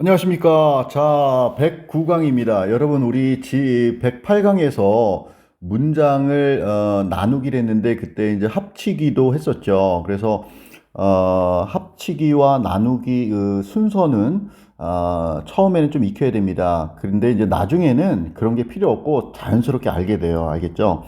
안녕하십니까. 자, 109강입니다. 여러분, 우리 지 108강에서 문장을 어, 나누기로 했는데 그때 이제 합치기도 했었죠. 그래서 어, 합치기와 나누기 그 순서는 어, 처음에는 좀 익혀야 됩니다. 그런데 이제 나중에는 그런 게 필요 없고 자연스럽게 알게 돼요. 알겠죠?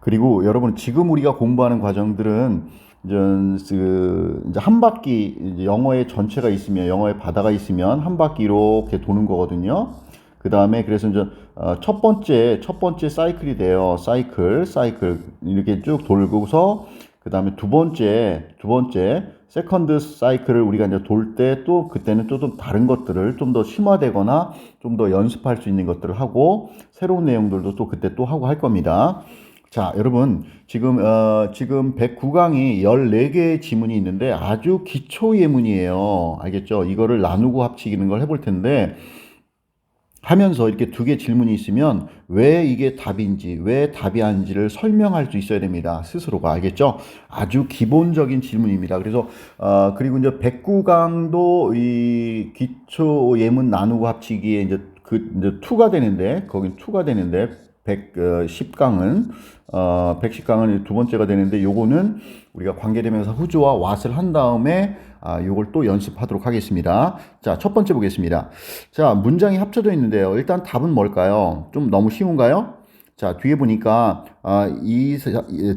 그리고 여러분 지금 우리가 공부하는 과정들은 이제 그 이제 한 바퀴 이제 영어의 전체가 있으면 영어의 바다가 있으면 한 바퀴 이렇게 도는 거거든요. 그 다음에 그래서 이제 어, 첫 번째 첫 번째 사이클이 돼요. 사이클 사이클 이렇게 쭉 돌고서 그 다음에 두 번째 두 번째 세컨드 사이클을 우리가 이제 돌 때 또 그때는 또 좀 다른 것들을 좀 더 심화되거나 좀 더 연습할 수 있는 것들을 하고 새로운 내용들도 또 그때 또 하고 할 겁니다. 자, 여러분, 지금, 어, 지금 109강이 14개의 지문이 있는데 아주 기초 예문이에요. 알겠죠? 이거를 나누고 합치기는 걸 해볼 텐데 하면서 이렇게 두 개 질문이 있으면 왜 이게 답인지, 왜 답이 아닌지를 설명할 수 있어야 됩니다. 스스로가. 알겠죠? 아주 기본적인 질문입니다. 그래서, 어, 그리고 이제 109강도 이 기초 예문 나누고 합치기에 이제 그, 이제 2가 되는데, 거긴 2가 되는데, 110강은 어, 110강은 두 번째가 되는데 요거는 우리가 관계대명사 후주와 왓을 한 다음에 아, 요걸 또 연습하도록 하겠습니다. 자, 첫 번째 보겠습니다. 자, 문장이 합쳐져 있는데요. 일단 답은 뭘까요? 좀 너무 쉬운가요? 자, 뒤에 보니까 아, 이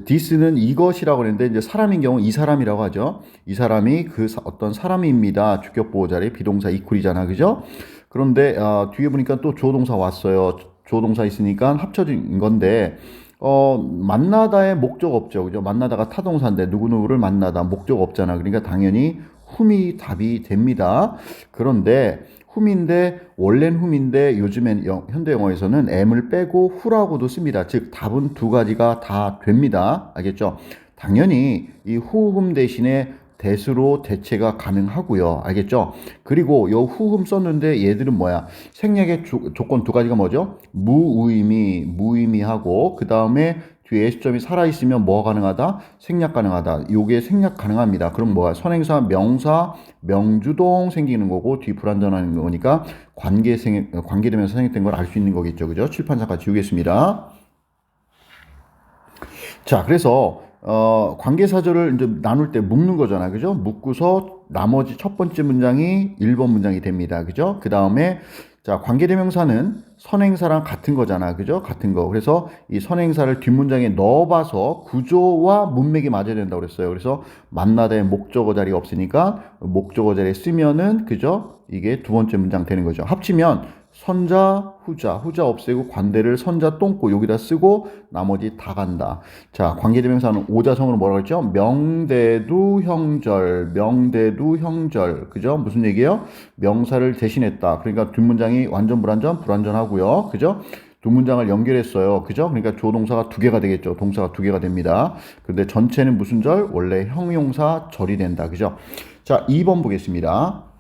디스는 이것이라고 그랬는데 이제 사람인 경우 이 사람이라고 하죠. 이 사람이 그 사, 어떤 사람입니다. 주격 보호 자리 비동사 이퀄이잖아. 그죠? 그런데 아, 뒤에 보니까 또 조동사 왔어요. 조동사 있으니까 합쳐진 건데 어, 만나다의 목적 없죠. 그죠? 만나다가 타동사인데 누구누구를 만나다 목적 없잖아. 그러니까 당연히 훔이 답이 됩니다. 그런데 훔인데 원래는 훔인데 요즘엔 영, 현대 영어에서는 m을 빼고 후라고도 씁니다. 즉 답은 두 가지가 다 됩니다. 알겠죠? 당연히 이 후훔 대신에 대수로 대체가 가능하고요. 알겠죠? 그리고 요 후흠 썼는데 얘들은 뭐야? 생략의 조, 조건 두 가지가 뭐죠? 무의미, 무의미하고 그 다음에 뒤에 시점이 살아있으면 뭐가 가능하다? 생략 가능하다. 요게 생략 가능합니다. 그럼 뭐야? 선행사, 명사, 명주동 생기는 거고 뒤 불완전한 거니까 관계 생 관계되면서 생략된 걸 알 수 있는 거겠죠. 그죠? 칠판사까 지우겠습니다. 자, 그래서 어, 관계 사절을 이제 나눌 때 묶는 거잖아. 그죠? 묶고서 나머지 첫 번째 문장이 1번 문장이 됩니다. 그죠? 그 다음에 자, 관계대명사는 선행사랑 같은 거잖아. 그죠? 같은 거. 그래서 이 선행사를 뒷문장에 넣어봐서 구조와 문맥이 맞아야 된다고 그랬어요. 그래서 만나다의 목적어 자리가 없으니까 목적어 자리에 쓰면은, 그죠? 이게 두 번째 문장 되는 거죠. 합치면 선자, 후자, 후자 없애고 관대를 선자 똥꼬 여기다 쓰고 나머지 다 간다. 자, 관계대명사는 오자성으로 뭐라고 했죠? 명대두 형절, 명대두 형절. 그죠? 무슨 얘기예요? 명사를 대신했다. 그러니까 뒷문장이 완전 불완전, 불완전하고요. 그죠? 두 문장을 연결했어요. 그죠? 그러니까 조동사가 두 개가 되겠죠. 동사가 두 개가 됩니다. 근데 전체는 무슨 절? 원래 형용사 절이 된다. 그죠? 자, 2번 보겠습니다.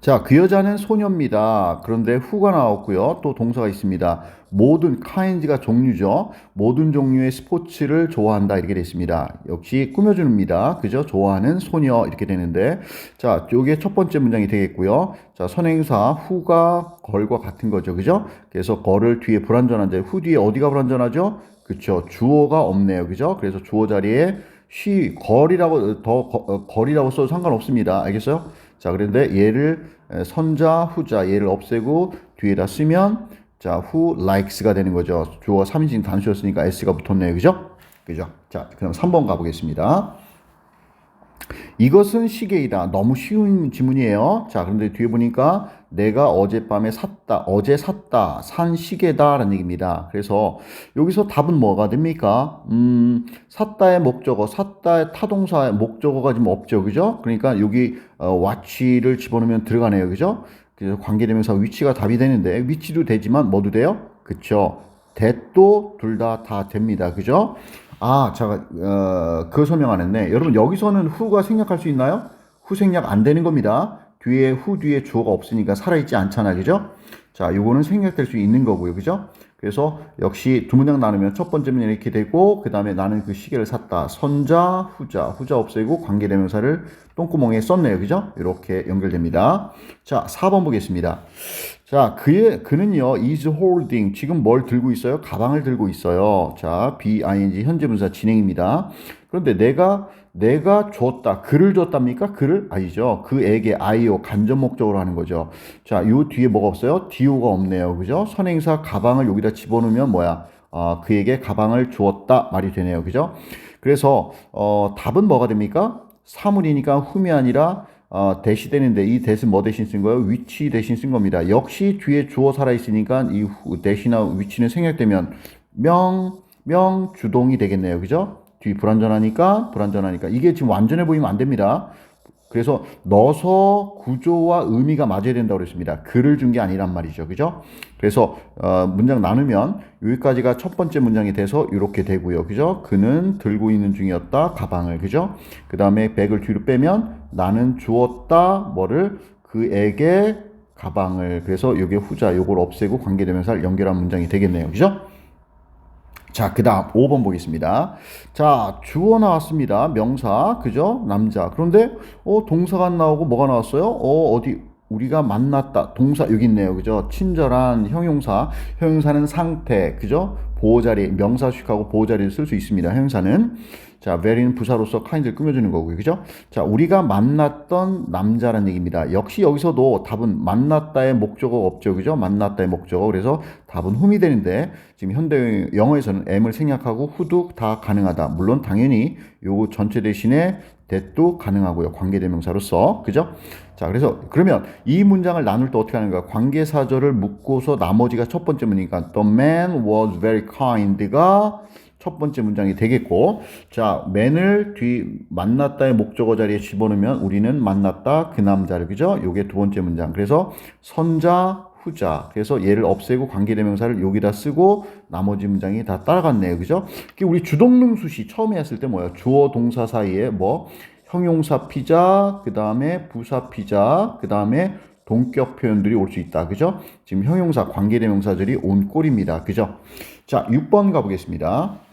자, 그 여자는 소녀입니다. 그런데 후가 나왔고요. 또 동사가 있습니다. 모든 카인즈가 종류죠. 모든 종류의 스포츠를 좋아한다 이렇게 됐습니다. 역시 꾸며줍니다. 그죠? 좋아하는 소녀 이렇게 되는데 자, 요게 첫 번째 문장이 되겠고요. 자, 선행사 후가 걸과 같은 거죠. 그죠? 그래서 걸을 뒤에 불완전한데 후 뒤에 어디가 불완전하죠? 그렇죠. 주어가 없네요. 그죠? 그래서 주어 자리에 쉬 거리라고 더 거, 거리라고 써도 상관없습니다. 알겠어요? 자, 그런데 얘를 선자, 후자 얘를 없애고 뒤에다 쓰면 자, who likes가 되는 거죠. 주어가 3인칭 단수였으니까 s가 붙었네요. 그죠? 그죠? 자, 그럼 3번 가보겠습니다. 이것은 시계이다. 너무 쉬운 지문이에요. 자, 그런데 뒤에 보니까 내가 어젯밤에 샀다, 어제 샀다, 산 시계다 라는 얘기입니다. 그래서 여기서 답은 뭐가 됩니까? 음, 샀다의 목적어, 샀다의 타동사의 목적어가 지금 없죠. 그죠? 그러니까 여기 어, watch를 집어넣으면 들어가네요. 그죠? 그래서 관계대명사 위치가 답이 되는데 위치도 되지만 뭐도 돼요? 그쵸? 대도 둘 다 다 됩니다. 그죠? 아, 제가 어, 그 설명 안 했네. 여러분 여기서는 후가 생략할 수 있나요? 후 생략 안 되는 겁니다. 뒤에 후 뒤에 주어가 없으니까 살아있지 않잖아. 그죠? 자, 요거는 생략될 수 있는 거고요. 그죠? 그래서 역시 두 문장 나누면 첫 번째 문장 이렇게 되고 그 다음에 나는 그 시계를 샀다. 선자, 후자, 후자 없애고 관계대명사를 똥구멍에 썼네요. 그죠? 이렇게 연결됩니다. 자, 4번 보겠습니다. 자, 그의, 그는요, is holding. 지금 뭘 들고 있어요? 가방을 들고 있어요. 자, BING 현재 분사 진행입니다. 그런데 내가, 내가 줬다. 그를 줬답니까? 그를? 아니죠. 그에게 IO, 간접 목적으로 하는 거죠. 자, 요 뒤에 뭐가 없어요? DO가 없네요. 그죠? 선행사 가방을 여기다 집어넣으면 뭐야? 아, 그에게 가방을 주었다. 말이 되네요. 그죠? 그래서, 어, 답은 뭐가 됩니까? 사물이니까 흠이 아니라 어, 대시되는데 이 대신 뭐 대신 쓴 거예요? 위치 대신 쓴 겁니다. 역시 뒤에 주어 살아 있으니까 이 후, 대시나 위치는 생략되면 명, 명 주동이 되겠네요. 그죠? 뒤 불완전하니까 불완전하니까 이게 지금 완전해 보이면 안 됩니다. 그래서 넣어서 구조와 의미가 맞아야 된다고 그랬습니다. 글을 준 게 아니란 말이죠. 그죠? 그래서 어, 문장 나누면 여기까지가 첫 번째 문장이 돼서 이렇게 되고요. 그죠? 그는 들고 있는 중이었다. 가방을. 그죠? 그 다음에 백을 뒤로 빼면 나는 주었다. 뭐를 그에게 가방을. 그래서 요게 후자 요걸 없애고 관계대명사를 연결한 문장이 되겠네요. 그죠? 자, 그 다음 5번 보겠습니다. 자, 주어 나왔습니다. 명사, 그죠? 남자. 그런데, 어, 동사가 안 나오고 뭐가 나왔어요? 어, 어디, 우리가 만났다. 동사, 여기 있네요. 그죠? 친절한 형용사. 형용사는 상태, 그죠? 보호자리, 명사식하고 보호자리를 쓸 수 있습니다. 형용사는. 자, very는 부사로서 kind를 꾸며주는 거고요. 그죠? 자, 우리가 만났던 남자란 얘기입니다. 역시 여기서도 답은 만났다의 목적어가 없죠. 그죠? 만났다의 목적어. 그래서 답은 흠이 되는데 지금 현대 영어에서는 M을 생략하고 후도 다 가능하다. 물론 당연히 요 전체 대신에 that도 가능하고요. 관계대명사로서. 그죠? 자, 그래서 그러면 이 문장을 나눌 때 어떻게 하는가? 관계사절을 묶고서 나머지가 첫 번째 문이니까 the man was very kind가 첫 번째 문장이 되겠고, 자, man을 뒤 만났다의 목적어 자리에 집어넣으면 우리는 만났다 그 남자를 그죠? 요게 두 번째 문장. 그래서 선자 후자. 그래서 얘를 없애고 관계대명사를 여기다 쓰고 나머지 문장이 다 따라갔네요. 그죠? 이게 우리 주동능수시 처음에 했을 때 뭐야? 주어 동사 사이에 뭐 형용사 피자, 그 다음에 부사 피자, 그 다음에 동격 표현들이 올 수 있다. 그죠? 지금 형용사 관계대명사들이 온 꼴입니다. 그죠? 자, 6번 가보겠습니다.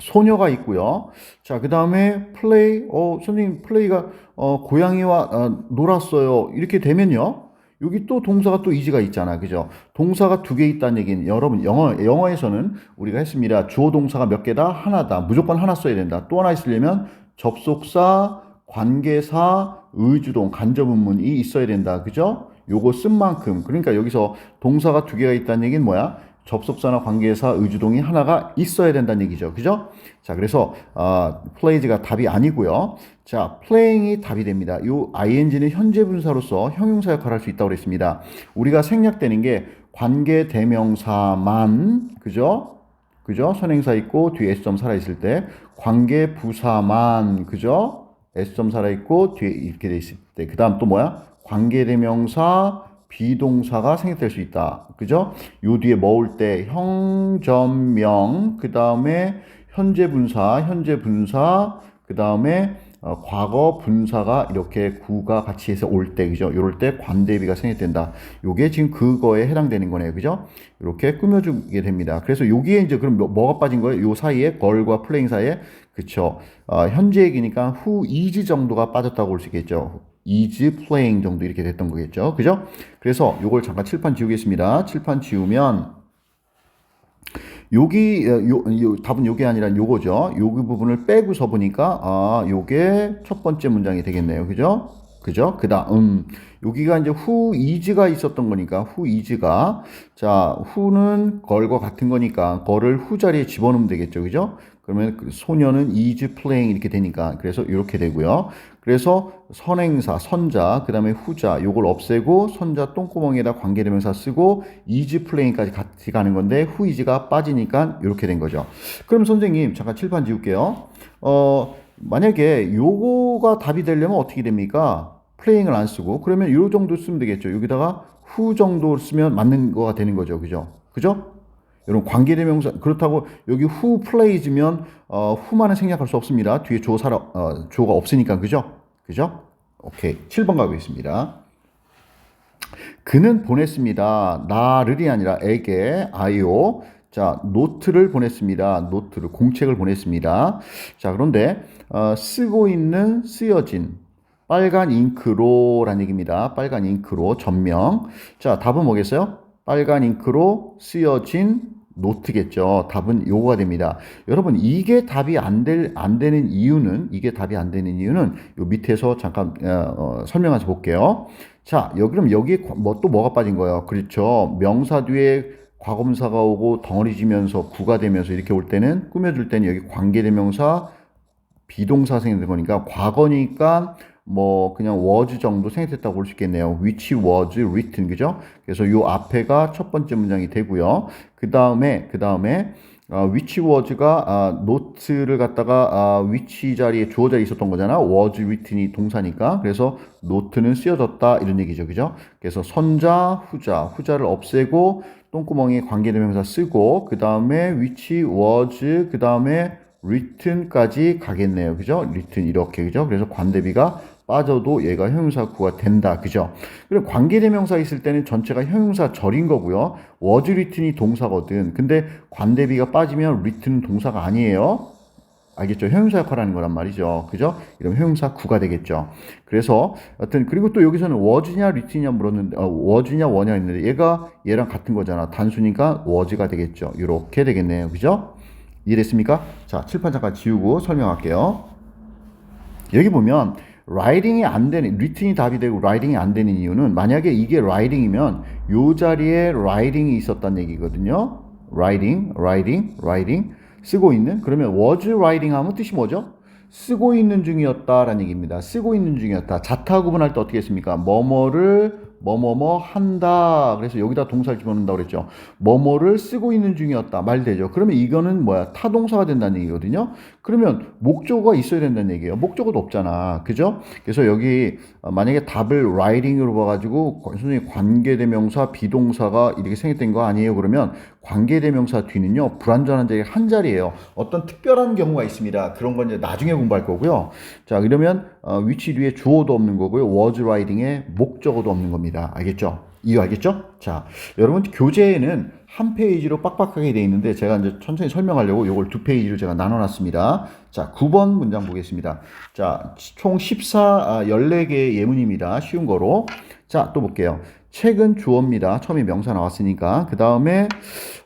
소녀가 있고요. 자, 그 다음에 플레이, 어, 선생님 플레이가, 어, 고양이와 어, 놀았어요. 이렇게 되면요. 여기 또 동사가 또 이지가 있잖아. 그죠? 동사가 두 개 있다는 얘기는 여러분, 영어, 영어에서는 우리가 했습니다. 주어 동사가 몇 개다? 하나다. 무조건 하나 써야 된다. 또 하나 있으려면 접속사, 관계사, 의주동, 간접문문이 있어야 된다. 그죠? 요거 쓴 만큼. 그러니까 여기서 동사가 두 개가 있다는 얘기는 뭐야? 접속사나 관계사, 의주동이 하나가 있어야 된다는 얘기죠. 그죠? 자, 그래서 어, 플레이즈가 답이 아니고요. 자, playing이 답이 됩니다. 요 ing는 현재 분사로서 형용사 역할을 할 수 있다고 그랬습니다. 우리가 생략되는 게 관계 대명사만 그죠? 그죠? 선행사 있고 뒤에 s점 살아 있을 때 관계 부사만 그죠? s점 살아 있고 뒤에 이렇게 돼 있을 때 그다음 또 뭐야? 관계 대명사 비동사가 생략될 수 있다. 그죠? 요 뒤에 뭐올때 형점명, 그 다음에 현재 분사, 현재 분사, 그 다음에 어, 과거 분사가 이렇게 구가 같이 해서 올 때, 그죠? 요럴 때 관대비가 생략된다. 요게 지금 그거에 해당되는 거네요. 그죠? 이렇게 꾸며주게 됩니다. 그래서 여기에 이제 그럼 뭐- 뭐가 빠진 거예요? 요 사이에 걸과 플레잉 사이에 그쵸? 어, 현재 얘기니까 후 이즈 정도가 빠졌다고 볼 수 있겠죠. Is playing 정도 이렇게 됐던 거겠죠. 그죠? 그래서 요걸 잠깐 칠판 지우겠습니다. 칠판 지우면 여기 어, 요, 요 답은 요게 아니라 요거죠. 여기 부분을 빼고서 보니까 아 요게 첫 번째 문장이 되겠네요. 그죠? 그죠? 그다음 여기가 이제 후 이즈가 있었던 거니까 후 이즈가 자 후는 걸과 같은 거니까 걸을 후 자리에 집어넣으면 되겠죠. 그죠? 그러면 그 소녀는 is playing 이렇게 되니까 그래서 이렇게 되고요. 그래서 선행사, 선자, 그 다음에 후자 요걸 없애고 선자 똥구멍에다 관계대명사 쓰고 is playing까지 같이 가는 건데 후 is가 빠지니까 이렇게 된 거죠. 그럼 선생님 잠깐 칠판 지울게요. 어 만약에 요거가 답이 되려면 어떻게 됩니까? 플레잉을 안 쓰고 그러면 요 정도 쓰면 되겠죠. 여기다가 후 정도 쓰면 맞는 거가 되는 거죠. 그죠? 그죠? 여러분 관계대명사 그렇다고 여기 후 플레이즈면 어, 후만은 생략할 수 없습니다. 뒤에 살아 어, 주어가 없으니까 그죠? 그죠? 오케이 7번 가겠습니다. 그는 보냈습니다. 나를이 아니라 에게 아이오. 자, 노트를 보냈습니다. 노트를 공책을 보냈습니다. 자, 그런데 어, 쓰고 있는 쓰여진 빨간 잉크로라는 얘기입니다. 빨간 잉크로 전명. 자, 답은 뭐겠어요? 빨간 잉크로 쓰여진 노트겠죠. 답은 요거가 됩니다. 여러분, 이게 답이 안 될, 안 되는 이유는, 이게 답이 안 되는 이유는 요 밑에서 잠깐, 어, 어, 설명해서 볼게요. 자, 여기, 그럼 여기에 뭐, 또 뭐가 빠진 거예요? 그렇죠. 명사 뒤에 과거분사가 오고 덩어리 지면서 구가 되면서 이렇게 올 때는, 꾸며줄 때는 여기 관계대명사, 비동사 생긴 거니까 과거니까 뭐 그냥 was 정도 생략했다고 볼 수 있겠네요. which was written 그죠? 그래서 요 앞에가 첫 번째 문장이 되고요. 그 다음에 그 다음에 어, which was가 아, 노트를 갖다가 아, which 자리에 주어 자리에 있었던 거잖아. was written이 동사니까. 그래서 노트는 쓰여졌다 이런 얘기죠. 그죠? 그래서 선자, 후자, 후자를 없애고 똥구멍에 관계대명사 쓰고 그 다음에 which was 그 다음에 written까지 가겠네요. 그죠? written 이렇게 그죠? 그래서 관대비가 빠져도 얘가 형용사 구가 된다. 그죠? 그리고 관계대명사 있을 때는 전체가 형용사 절인 거고요. was written이 동사거든. 근데 관대비가 빠지면 written은 동사가 아니에요. 알겠죠? 형용사 역할하는 거란 말이죠. 그죠? 이러면 형용사 구가 되겠죠. 그래서 여튼 그리고 또 여기서는 was냐 written이냐 물었는데 어, was냐 원냐 했는데 얘가 얘랑 같은 거잖아. 단수니까 was가 되겠죠. 이렇게 되겠네요. 그죠? 이해됐습니까? 자, 칠판 잠깐 지우고 설명할게요. 여기 보면 라이딩이 안 되는 리튼이 답이 되고 라이딩이 안 되는 이유는 만약에 이게 라이딩이면 요 자리에 라이딩이 있었단 얘기거든요. 라이딩, 라이딩, 라이딩 쓰고 있는 그러면 was writing 하면 뜻이 뭐죠? 쓰고 있는 중이었다라는 얘기입니다. 쓰고 있는 중이었다. 자타 구분할 때 어떻게 했습니까? 뭐뭐를 뭐뭐뭐 한다. 그래서 여기다 동사를 집어넣는다고 그랬죠. 뭐뭐를 쓰고 있는 중이었다. 말 되죠. 그러면 이거는 뭐야? 타동사가 된다는 얘기거든요. 그러면 목적어가 있어야 된다는 얘기예요. 목적어도 없잖아. 그죠? 그래서 여기 어, 만약에 답을 writing으로 봐가지고 선생님 관계대명사 비동사가 이렇게 생겼던 거 아니에요? 그러면 관계대명사 뒤는요 불완전한 자리 한 자리예요. 어떤 특별한 경우가 있습니다. 그런 건 이제 나중에 공부할 거고요. 자 그러면 어, 위치 뒤에 주어도 없는 거고요. was writing에 목적어도 없는 겁니다. 알겠죠? 이유 알겠죠? 자 여러분 교재에는 한 페이지로 빡빡하게 돼 있는데 제가 이제 천천히 설명하려고 이걸 두 페이지로 제가 나눠놨습니다. 자 9번 문장 보겠습니다. 자 총 14, 아, 14개의 예문입니다. 쉬운 거로. 자 또 볼게요. 책은 주어입니다. 처음에 명사 나왔으니까. 그 다음에,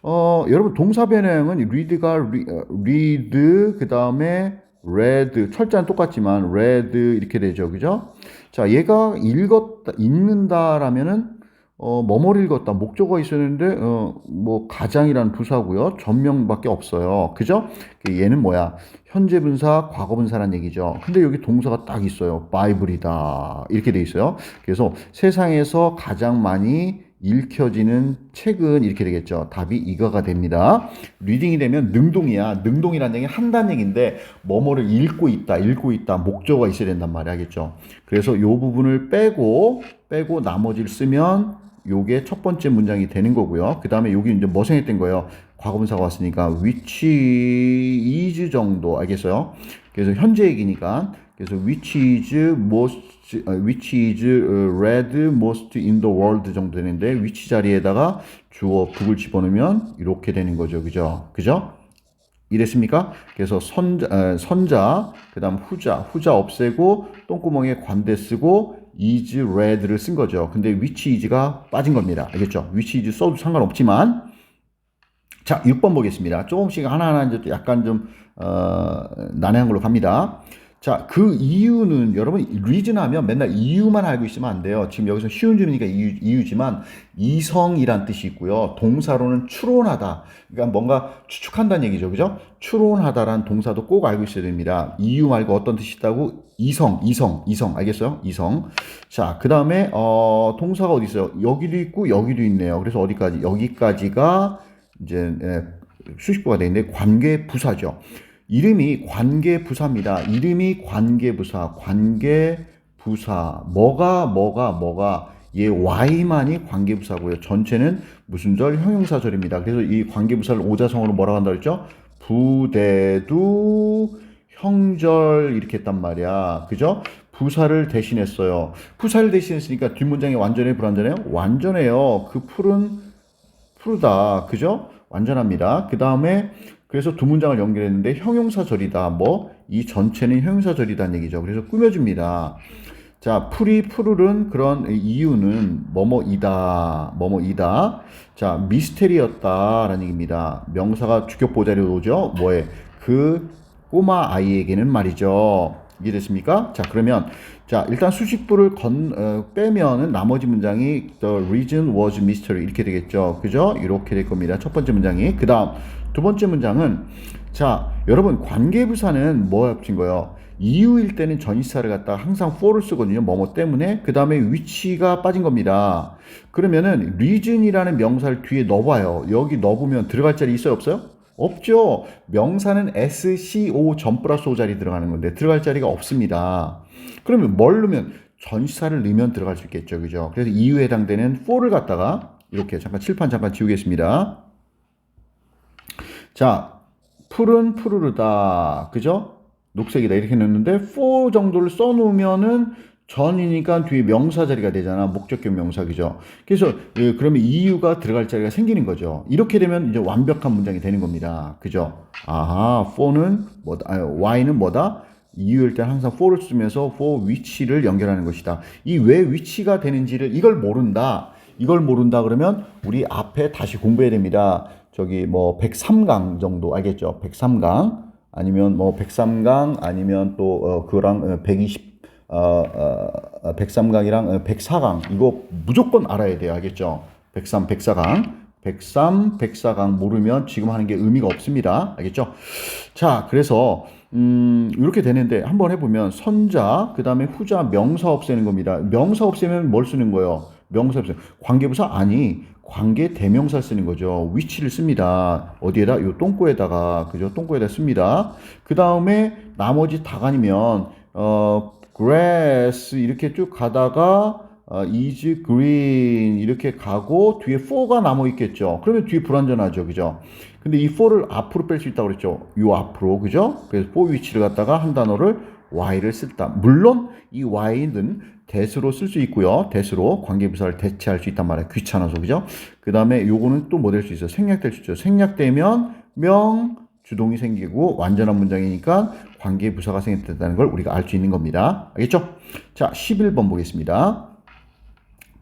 어, 여러분, 동사 변형은 read가 re, 어, read, 그 다음에 read. 철자는 똑같지만 read 이렇게 되죠. 그죠? 자, 얘가 읽었다, 읽는다라면은, 어, 뭐뭐를 읽었다. 목적어가 있었는데, 어, 뭐, 가장이라는 부사고요 전명밖에 없어요. 그죠? 얘는 뭐야? 현재 분사, 과거 분사란 얘기죠. 근데 여기 동사가 딱 있어요. 바이블이다. 이렇게 돼 있어요. 그래서 세상에서 가장 많이 읽혀지는 책은 이렇게 되겠죠. 답이 이거가 됩니다. 리딩이 되면 능동이야. 능동이라는 얘기는 한다는 얘기인데 뭐뭐를 읽고 있다, 읽고 있다, 목적어가 있어야 된단 말이 알겠죠. 그래서 요 부분을 빼고 빼고 나머지를 쓰면 요게 첫 번째 문장이 되는 거고요. 그 다음에 여기 이제 뭐 생겼던 거예요? 과거분사가 왔으니까 which is 정도 알겠어요? 그래서 현재 얘기니까 그래서 which is most which is read most in the world 정도 되는데 which 자리에다가 주어 북을 집어넣으면 이렇게 되는 거죠. 그죠? 그죠? 이랬습니까? 그래서 선자, 에, 선자 그 다음 후자, 후자 없애고 똥구멍에 관대 쓰고 is read를 쓴 거죠. 근데 which is가 빠진 겁니다. 알겠죠? which is 써도 상관없지만 자, 6번 보겠습니다. 조금씩 하나하나 이제 약간 좀 어, 난해한 걸로 갑니다. 자, 그 이유는 여러분 reason 하면 맨날 이유만 알고 있으면 안 돼요. 지금 여기서 쉬운 질문이니까 이유, 이유지만 이성이란 뜻이 있고요. 동사로는 추론하다. 그러니까 뭔가 추측한다는 얘기죠. 그죠? 추론하다란 동사도 꼭 알고 있어야 됩니다. 이유 말고 어떤 뜻이 있다고? 이성, 이성, 이성. 알겠어요? 이성. 자, 그 다음에 어, 동사가 어디 있어요? 여기도 있고 여기도 있네요. 그래서 어디까지? 여기까지가 이제 예, 수식부가 되는데 관계 부사죠. 이름이 관계부사입니다. 이름이 관계부사, 관계부사. 뭐가, 뭐가, 뭐가. 얘 Y만이 관계부사고요. 전체는 무슨 절? 형용사절입니다. 그래서 이 관계부사를 오자성어로 뭐라고 한다 그랬죠? 부대두 형절 이렇게 했단 말이야. 그죠? 부사를 대신했어요. 부사를 대신했으니까 뒷문장이 완전해 불완전해요? 완전해요. 그 풀은 푸르다. 그죠? 완전합니다. 그 다음에 그래서 두 문장을 연결했는데 형용사절이다. 뭐 이 전체는 형용사절이다는 얘기죠. 그래서 꾸며줍니다. 자, 풀이 푸르른 그런 이유는 뭐뭐이다. 뭐뭐이다. 자, 미스테리였다라는 얘기입니다. 명사가 주격 보자료 오죠. 뭐에 그 꼬마 아이에게는 말이죠. 이해됐습니까? 자, 그러면 자, 일단 수식부를 건 어, 빼면은 나머지 문장이 the reason was mystery 이렇게 되겠죠. 그죠? 이렇게 될 겁니다. 첫 번째 문장이. 그 다음 두 번째 문장은 자, 여러분 관계부사는 뭐 합친 거예요? 이유일 때는 전치사를 갖다가 항상 for를 쓰거든요. 뭐뭐 때문에. 그 다음에 위치가 빠진 겁니다. 그러면은 reason이라는 명사를 뒤에 넣어봐요. 여기 넣어보면 들어갈 자리 있어요? 없어요? 없죠. 명사는 SCO 전 플러스 O 자리 들어가는 건데 들어갈 자리가 없습니다. 그러면 뭘 넣으면 전치사를 넣으면 들어갈 수 있겠죠. 그죠? 그래서 이유에 해당되는 for를 갖다가 이렇게 잠깐 칠판 잠깐 지우겠습니다. 자, 푸른 푸르르다. 그죠? 녹색이다. 이렇게 넣는데 for 정도를 써 놓으면은 전이니까 뒤에 명사 자리가 되잖아. 목적격 명사 그죠? 그래서 예, 그러면 이유가 들어갈 자리가 생기는 거죠. 이렇게 되면 이제 완벽한 문장이 되는 겁니다. 그죠? 아하, for는 뭐다? 아, y는 뭐다? 이유일 때 항상 for를 쓰면서 for 위치를 연결하는 것이다. 이 왜 위치가 되는지를 이걸 모른다. 이걸 모른다 그러면 우리 앞에 다시 공부해야 됩니다. 저기 뭐 103강 정도 알겠죠? 103강 아니면 뭐 103강 아니면 또 어, 그랑 120 어, 어, 103강이랑 104강 이거 무조건 알아야 돼요. 알겠죠? 103, 104강. 103, 104강 모르면 지금 하는 게 의미가 없습니다. 알겠죠? 자, 그래서 음, 이렇게 되는데 한번 해보면 선자, 그 다음에 후자, 명사 없애는 겁니다. 명사 없애면 뭘 쓰는 거예요? 명사 없애는 관계부사 아니 관계 대명사 쓰는 거죠. 위치를 씁니다. 어디에다? 요 똥꼬에다가 그죠? 똥꼬에다 씁니다. 그 다음에 나머지 다 아니면 어 grass 이렇게 쭉 가다가 어, is green 이렇게 가고 뒤에 for가 남아 있겠죠. 그러면 뒤에 불완전하죠. 그죠? 근데 이 for를 앞으로 뺄 수 있다고 그랬죠. 요 앞으로. 그죠? 그래서 for 위치를 갖다가 한 단어를 y를 쓸다. 물론 이 y는 대수로 쓸 수 있고요. 대수로 관계부사를 대체할 수 있단 말이에요. 귀찮아서. 그죠? 그 다음에 요거는 또 뭐 될 수 있어요? 생략될 수 있죠. 생략되면 명, 주동이 생기고 완전한 문장이니까 관계부사가 생겼다는 걸 우리가 알 수 있는 겁니다. 알겠죠? 자, 11번 보겠습니다.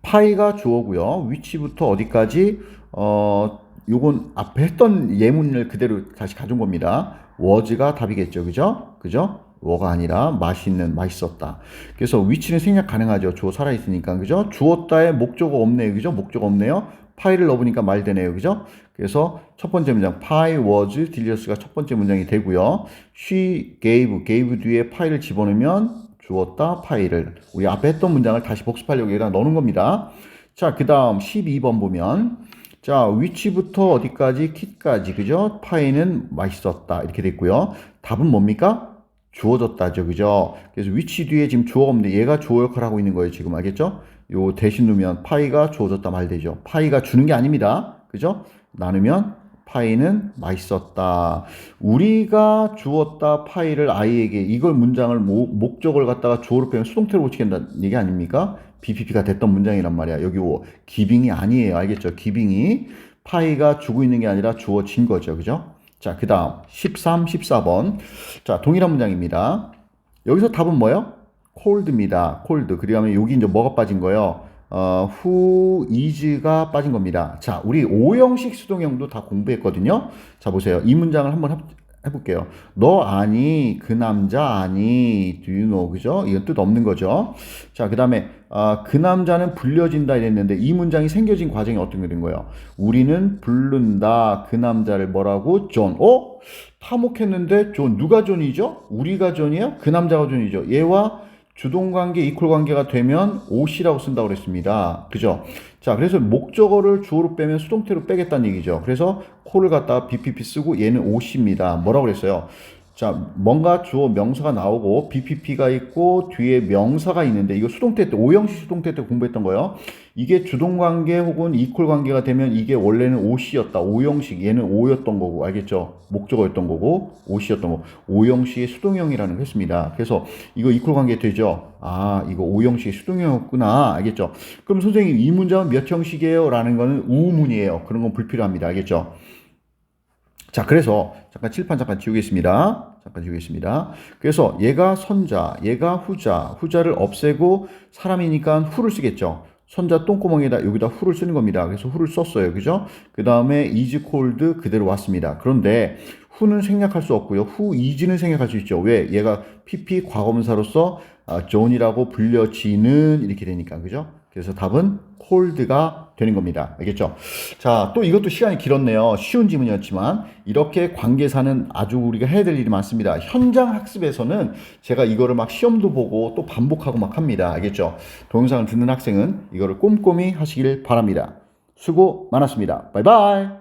파이가 주어고요. 위치부터 어디까지 어 요건 앞에 했던 예문을 그대로 다시 가져온 겁니다. 워즈가 답이겠죠. 그죠? 그죠? 워가 아니라 맛있는 맛있었다. 그래서 위치는 생략 가능하죠. 주어 살아 있으니까. 그죠? 주었다에 목적어 없네요. 그죠? 목적어 없네요. 파이를 넣어보니까 말 되네요. 그죠? 그래서 첫 번째 문장 pie was delicious가 첫 번째 문장이 되고요. she gave gave 뒤에 파이를 집어넣으면 주었다 파이를 우리 앞에 했던 문장을 다시 복습하려고 여기다 넣는 겁니다. 자, 그 다음 12번 보면 자, 위치부터 어디까지 kit까지 그죠? 파이는 맛있었다 이렇게 됐고요. 답은 뭡니까? 주어졌다죠. 그죠? 그래서 위치 뒤에 지금 주어가 없는데 얘가 주어 역할을 하고 있는 거예요. 지금 알겠죠? 요 대신 놓으면 파이가 주어졌다 말 되죠. 파이가 주는 게 아닙니다. 그죠? 나누면 파이는 맛있었다. 우리가 주었다 파이를 아이에게 이걸 문장을 모, 목적을 갖다가 주어로 빼면 수동태로 고치겠다는 얘기 아닙니까? BPP가 됐던 문장이란 말이야. 여기 오 기빙이 아니에요. 알겠죠? 기빙이 파이가 주고 있는 게 아니라 주어진 거죠. 그죠? 자, 그 다음 13, 14번. 자, 동일한 문장입니다. 여기서 답은 뭐예요? cold입니다. cold. 그리고 여기 이제 뭐가 빠진 거예요? 어, who is가 빠진 겁니다. 자, 우리 오형식 수동형도 다 공부했거든요. 자, 보세요. 이 문장을 한번 해볼게요. 너 아니, 그 남자 아니, do you know, 그죠? 이건 뜻 없는 거죠. 자, 그 다음에, 아, 그 남자는 불려진다 이랬는데, 이 문장이 생겨진 과정이 어떤 게된 거예요? 우리는 부른다, 그 남자를 뭐라고? 존. 어? 타목했는데, 존, 누가 존이죠? 우리가 존이에요? 그 남자가 존이죠. 얘와 주동 관계, 이퀄 관계가 되면 옷이라고 쓴다고 그랬습니다. 그죠? 자, 그래서 목적어를 주어로 빼면 수동태로 빼겠다는 얘기죠. 그래서 콜을 갖다가 BPP 쓰고 얘는 옷입니다. 뭐라고 그랬어요? 자, 뭔가 주어 명사가 나오고 BPP가 있고 뒤에 명사가 있는데 이거 수동태 때 오형식 수동태 때 공부했던 거예요. 이게 주동 관계 혹은 이퀄 관계가 되면 이게 원래는 OC였다. 오형식 얘는 O였던 거고 알겠죠? 목적어였던 거고 OC였던 거. 오형식의 수동형이라는 거 했습니다. 그래서 이거 이퀄 관계 되죠? 아, 이거 오형식의 수동형이었구나. 알겠죠? 그럼 선생님 이 문장은 몇 형식이에요? 라는 거는 우문이에요. 그런 건 불필요합니다. 알겠죠? 자, 그래서 잠깐 칠판 잠깐 지우겠습니다. 잠깐 지우겠습니다. 그래서 얘가 선자, 얘가 후자, 후자를 없애고 사람이니까 후를 쓰겠죠. 선자 똥구멍에다 여기다 후를 쓰는 겁니다. 그래서 후를 썼어요. 그죠? 그 다음에 is cold 그대로 왔습니다. 그런데 후는 생략할 수 없고요. 후 is는 생략할 수 있죠. 왜? 얘가 pp 과거문사로서 아, 존이라고 불려지는 이렇게 되니까. 그죠? 그래서 답은 cold가 되는 겁니다. 알겠죠? 자, 또 이것도 시간이 길었네요. 쉬운 지문이었지만 이렇게 관계사는 아주 우리가 해야 될 일이 많습니다. 현장 학습에서는 제가 이거를 막 시험도 보고 또 반복하고 막 합니다. 알겠죠? 동영상을 듣는 학생은 이거를 꼼꼼히 하시길 바랍니다. 수고 많았습니다. 바이바이.